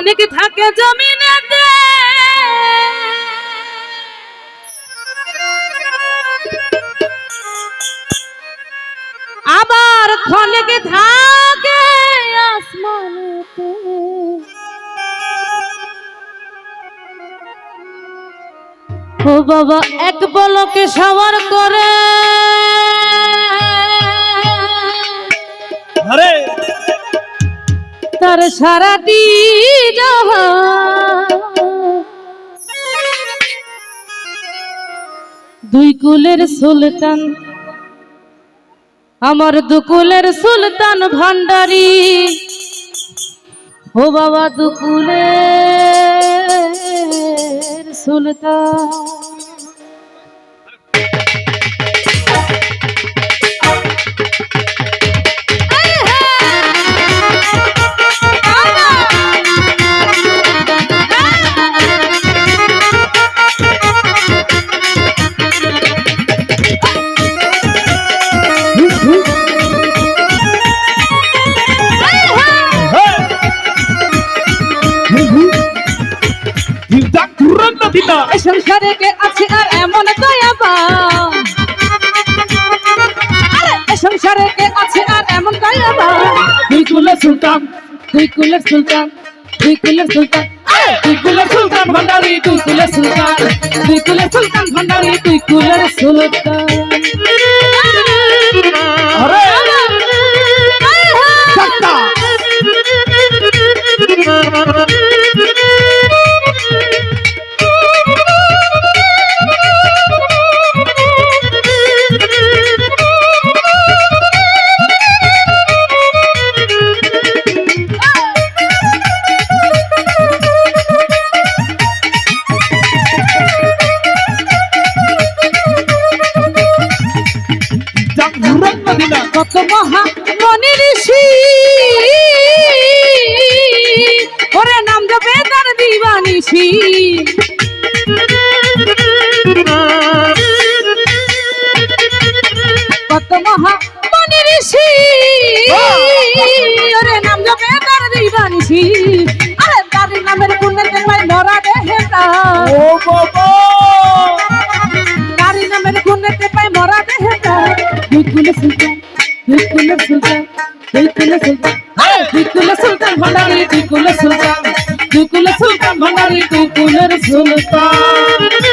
ক্ষণিক থাকে জমিনেতে। আবার ক্ষণিক থাকে আসমানেতে। ও বাবা এক বলকে সবার করে। আরে তার সারাটি। দুই কুলের সুলতান আমার দুকুলের সুলতান ভান্ডারি ও বাবা দুকুলের সুলতান এই সংসারে কে আছে আর এমন দয়াবা সংসারে কে আছে আর এমন দয়াবা দুই কুলের সুলতান। দুই কুলের সুলতান দুই কুলের সুলতান। দুই কুলের সুলতান ভান্ডারি দুই কুলের সুলতান। দুই কুলের সুলতান ভান্ডারি দুই কুলের সুলতান। কত মহা মনি ঋষি। ওরে নাম জপে তার দিবানিসি কত মহা মনি ঋষি। ওরে নাম জপে তার দিবানিসি ভান্ডারি দুই কুলের সুলতান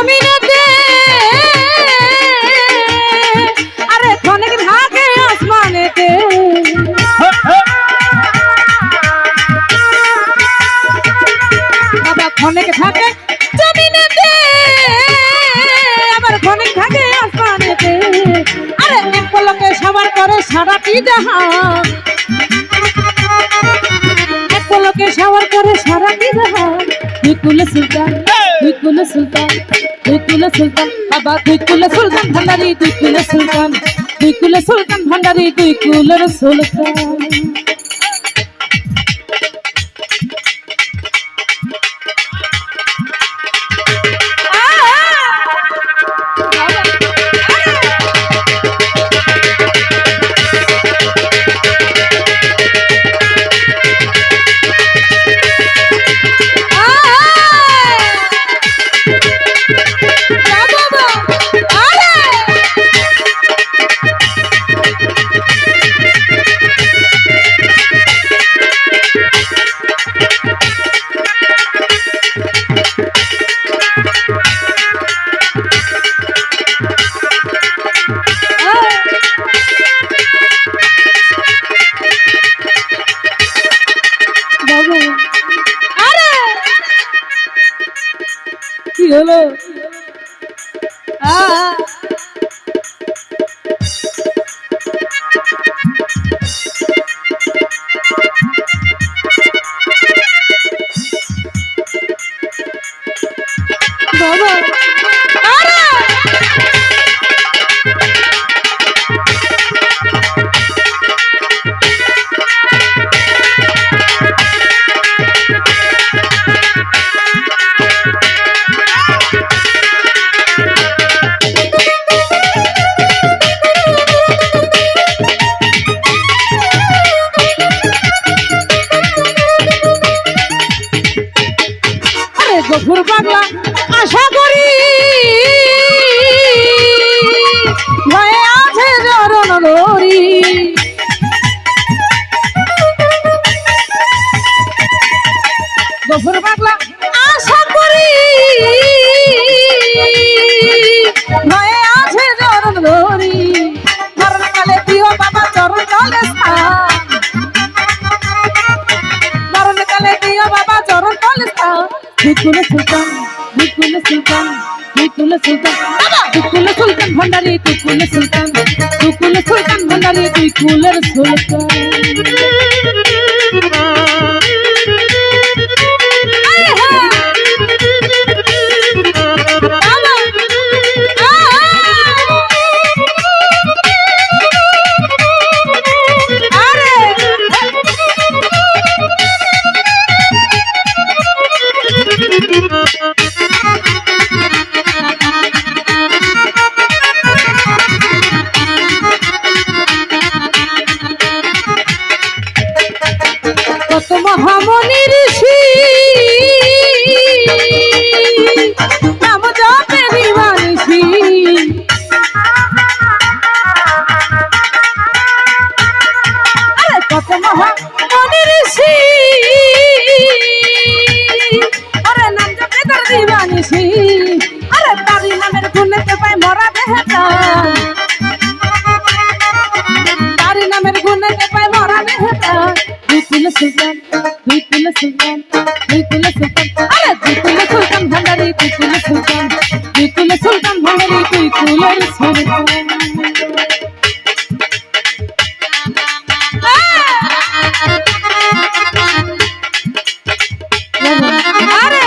জমিনেতে। আরে ক্ষণে থাকে আসমানেতে। বাবা ক্ষণে থাকে জমিনেতে। আবার ক্ষণে থাকে আসমানেতে। আরে এক পলকে সবার করে সারাটি জাহান। এক পলকে সবার করে সারাটি জাহান। দুই কুলে সুলতান দুই কুলে সুলতান। দুই কুলে সুলতান, বাবা দুই কুলে সুলতান, ভান্ডারি দুই কুলে সুলতান। দুই কুলে সুলতান, ভান্ডারি কুলের সুলতান। কি হলো the rock. দুকুলের সুলতান ভান্ডারি দুকুলের সুলতান দুকুলের সুলতান ভান্ডারি দুকুলের সুলতান। কত মহামণি ঋষি। সুলতান ভান্ডারি দুই কুলের সুলতান আরে।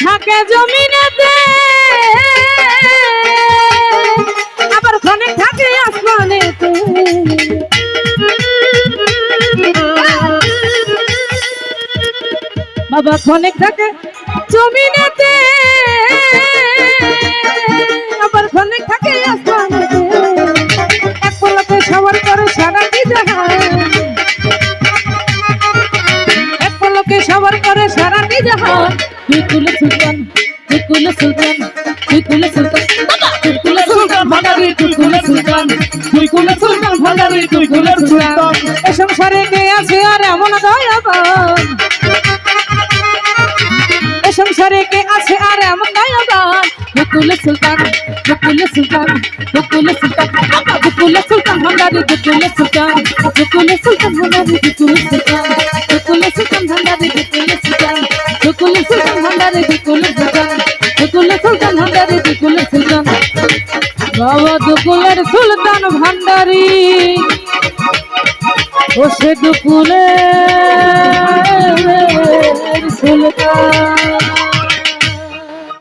থাকে জমিনেতে। আবার ক্ষণিক থাকে আসমানেতে। বাবা ক্ষণিক থাকে জমিনেতে। জাহান তুই কুলে সুলতান তুই কুলে সুলতান তুই কুলে সুলতান তুই কুলে সুলতান ভান্ডারি তুই কুলে সুলতান তুই কুলে সুলতান ভান্ডারি তুই কুলে সুলতান এ সংসারে কে আছে আর এমন দয়াবান এ সংসারে কে আছে আর এমন দয়াবান বকুল সুলতান বকুল সুলতান বকুল সুলতান বকুল সুলতান ভান্ডারি বকুল সুলতান বকুল সুলতান ভান্ডারি বকুল সুলতান বকুল সুলতান ভান্ডারি বকুল সুলতান বকুল সুলতান ভান্ডারি বকুল সুলতান বকুল সুলতান ভান্ডারি বাবা দুকুলের সুলতান ভান্ডারি, ও সে দুকুলের সুলতান।